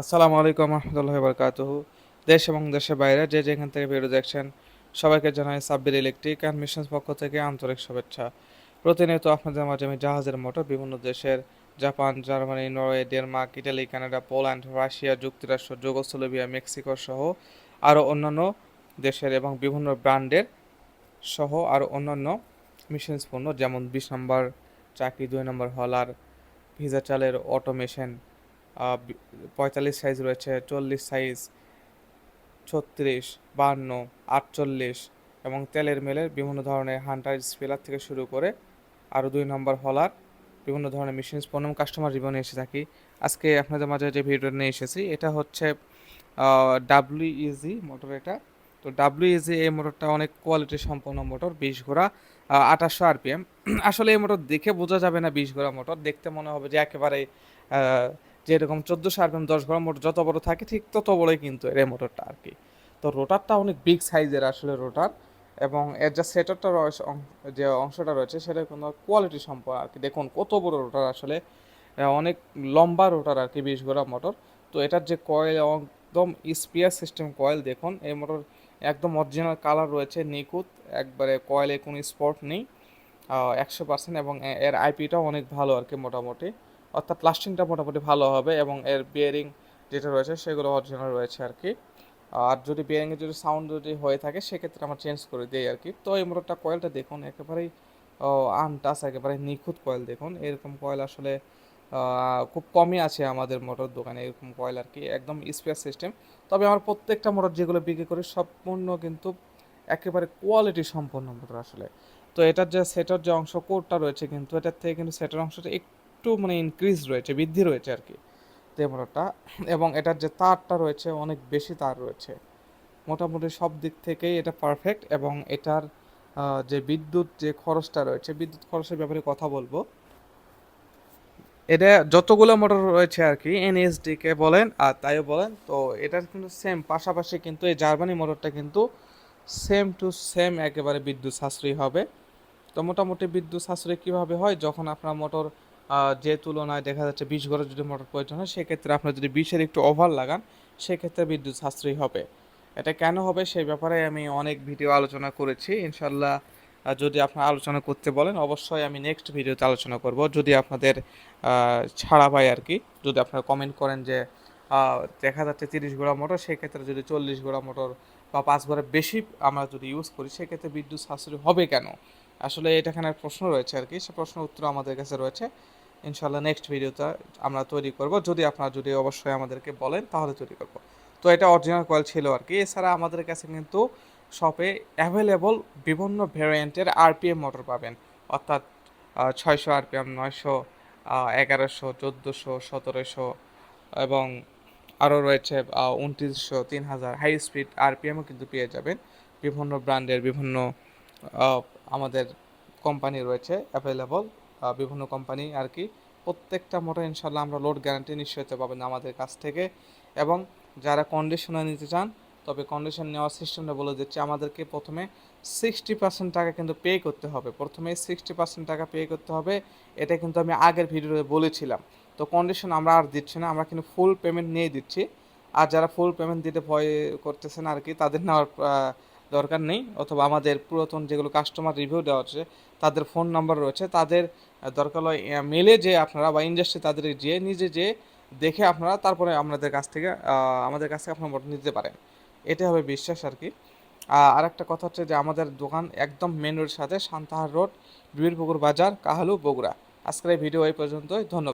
আসসালামু আলাইকুম রহমতুল্লাহ বরকাতুহু। দেশ এবং দেশের বাইরে যে যেখান থেকে ভিডিও দেখছেন, সবাইকে জানাই সাব্বির ইলেকট্রিক অ্যান্ড মিশনস পক্ষ থেকে আন্তরিক শুভেচ্ছা। প্রতিনিয়ত আপনাদের মাঝে আমি জাহাজের মোটর, বিভিন্ন দেশের Japan, Germany, Norway, Denmark, Italy, Canada, Poland, Russia, যুক্তরাষ্ট্র, যুগোস্লোভিয়া, মেক্সিকো সহ আরও অন্যান্য দেশের এবং বিভিন্ন ব্র্যান্ডের সহ আরও অন্যান্য মিশনস পণ্য, যেমন বিশ নম্বর চাকরি, দুই নম্বর হলার ভিজা চালের অটোমেশন পঁয়তাল্লিশ সাইজ রয়েছে, চল্লিশ সাইজ ছত্রিশ বাহান্ন আটচল্লিশ এবং তেলের মেলের বিভিন্ন ধরনের হান্টার স্পেলার থেকে শুরু করে আরও দুই নম্বর হলার বিভিন্ন ধরনের মেশিন পণ্য কাস্টমার রিভিউ এসে থাকি। আজকে আপনাদের মাঝে যে ভিডিও নিয়ে এসেছি, এটা হচ্ছে ডাব্লিউ ইজি মোটর এটা। তো ডাব্লিউ ইজি এই মোটরটা অনেক কোয়ালিটি সম্পন্ন মোটর বিশ ঘোড়া আঠাশশো আরপিএম আসলে এই মোটর দেখে বোঝা যাবে না বিশ ঘোড়া মোটর দেখতে মনে হবে যে একেবারে আহ, যেরকম চোদ্দোশো আরপিএম দশ ঘোড়া মোটর যত বড় থাকে ঠিক তত বড়ই কিন্তু এর মোটরটা আর কি। তো রোটারটা অনেক বিগ সাইজের আসলে রোটার এবং এর যা সেটারটা রয়েছে যে অংশটা রয়েছে সেটা কোনো কোয়ালিটি সম্পন্ন আর কি। দেখুন কত বড় রোটার আসলে অনেক লম্বা রোটার আর কি বিশ ঘোড়া মোটর তো এটার যে কয়েল একদম স্পিয়ার সিস্টেম কয়েল দেখুন এই মোটর একদম অরিজিনাল কালার রয়েছে নিখুঁত একবারে কয়েলে কোনো স্পট নেই। একশো পার্সেন্ট এবং এর আইপিটাও অনেক ভালো আর কি মোটামুটি। অর্থাৎ লাস্টিংটা মোটামুটি ভালো হবে এবং এর বিয়ারিং যেটা রয়েছে সেগুলো অরিজিনাল রয়েছে আর কি আর যদি বিয়ারিংয়ে যদি সাউন্ড যদি হয়ে থাকে, সেক্ষেত্রে আমরা চেঞ্জ করে দিই আর কি তো এই মোটরটা কয়েলটা দেখুন, একেবারেই আনটাস একেবারে নিখুঁত কয়েল দেখুন। এরকম কয়েল আসলে খুব কমই আছে আমাদের মোটর দোকানে এরকম কয়েল আর কি একদম স্পেয়ার সিস্টেম তবে আমার প্রত্যেকটা মোটর যেগুলো বিক্রি করি, সম্পূর্ণ কিন্তু একেবারে কোয়ালিটি সম্পন্ন মোটর আসলে। তো এটার যে সেটার যে অংশ কোডটা রয়েছে কিন্তু, এটার থেকে কিন্তু সেটার অংশটা একটু মানে ইনক্রিজ রয়েছে, বৃদ্ধি রয়েছে আর কি তো মোটরটা এবং এটার যে তারটা রয়েছে, অনেক বেশি তার রয়েছে। মোটামুটি সব দিক থেকেই এটা পারফেক্ট এবং এটার যে বিদ্যুৎ যে খরচটা রয়েছে, বিদ্যুৎ খরচের ব্যাপারে কথা বলব। এটা যতগুলো মোটর রয়েছে আর কি এনএসডি কে বলেন আর তাইও বলেন, তো এটার কিন্তু সেম পাশাপাশি কিন্তু এই জার্মানি মোটরটা কিন্তু সেম টু সেম একেবারে বিদ্যুৎ সাশ্রয়ী হবে। তো মোটামুটি বিদ্যুৎ সাশ্রয় কীভাবে হয়? যখন আপনার মোটর যে তুলনায় দেখা যাচ্ছে বিশ ঘরের যদি মোটর প্রয়োজন হয়, সেক্ষেত্রে আপনার যদি বিশের একটু ওভার লাগান, সেক্ষেত্রে বিদ্যুৎ সাশ্রয়ী হবে। এটা কেন হবে সেই ব্যাপারে আমি অনেক ভিডিও আলোচনা করেছি। ইনশাল্লাহ যদি আপনারা আলোচনা করতে বলেন, অবশ্যই আমি নেক্সট ভিডিওতে আলোচনা করব। যদি আপনাদের ছাড়া পাই আর কি, যদি আপনারা কমেন্ট করেন যে দেখা যাচ্ছে তিরিশ ঘোড়া মোটর, সেক্ষেত্রে যদি চল্লিশ ঘোড়া মোটর বা পাঁচ ঘোড়া বেশি আমরা যদি ইউজ করি, সেক্ষেত্রে বিদ্যুৎ সাশ্রয় হবে কেন? আসলে এটা এখানে প্রশ্ন রয়েছে আর কি। সে প্রশ্নের উত্তর আমাদের কাছে রয়েছে। ইনশাল্লাহ নেক্সট ভিডিওতে আমরা তৈরি করব। যদি আপনারা যদি অবশ্যই আমাদেরকে বলেন, তাহলে তৈরি করব। তো এটা অরিজিনাল কয়েল ছিল আর কি। এছাড়া আমাদের কাছে কিন্তু শপে অ্যাভেলেবল বিভিন্ন ভ্যারিয়েন্টের আরপিএম মোটর পাবেন। অর্থাৎ ছয়শো আরপিএম নয়শো এগারোশো, চোদ্দোশো, সতেরোশো এবং আরও রয়েছে উনত্রিশশো তিন হাজার হাই স্পিড আরপিএমও কিন্তু পেয়ে যাবেন। বিভিন্ন ব্র্যান্ডের বিভিন্ন আমাদের কোম্পানি রয়েছে অ্যাভেলেবল বিভিন্ন কোম্পানি আর কি, প্রত্যেকটা মোটর ইনশাল্লাহ আমরা লোড গ্যারান্টি নিশ্চয়তা পাবেন আমাদের কাছ থেকে। এবং যারা কন্ডিশনার নিতে চান, তবে কন্ডিশন নেওয়ার সিস্টেমটা বলে দিচ্ছি, আমাদেরকে প্রথমে সিক্সটি পার্সেন্ট টাকা কিন্তু পে করতে হবে। প্রথমে সিক্সটি পার্সেন্ট টাকা পে করতে হবে, এটা কিন্তু আমি আগের ভিডিওতে বলেছিলাম। তো কন্ডিশন আমরা আর দিচ্ছি না, আমরা কিন্তু ফুল পেমেন্ট নিয়ে দিচ্ছি। আর যারা ফুল পেমেন্ট দিতে ভয় করতেছেন আর কি, তাদের নেওয়ার দরকার নেই, অথবা আমাদের পুরাতন যেগুলো কাস্টমার রিভিউ দেওয়া হচ্ছে তাদের ফোন নাম্বার রয়েছে, তাদের দরকার হয় মেলে যে আপনারা বা ইন্ডাস্ট্রি তাদের যে, নিজে যে দেখে আপনারা তারপরে আমাদের কাছ থেকে আমাদের কাছ থেকে আপনারা নিতে পারেন। এটা হবে বিশ্বাস আর কি। আর একটা কথা হচ্ছে যে আমাদের দোকান একদম মেন রোডের সাথে সান্তাহার রোড বীরপুকুর বাজার, কাহালু, বগুড়া। আজকের এই ভিডিও এই পর্যন্তই, ধন্যবাদ।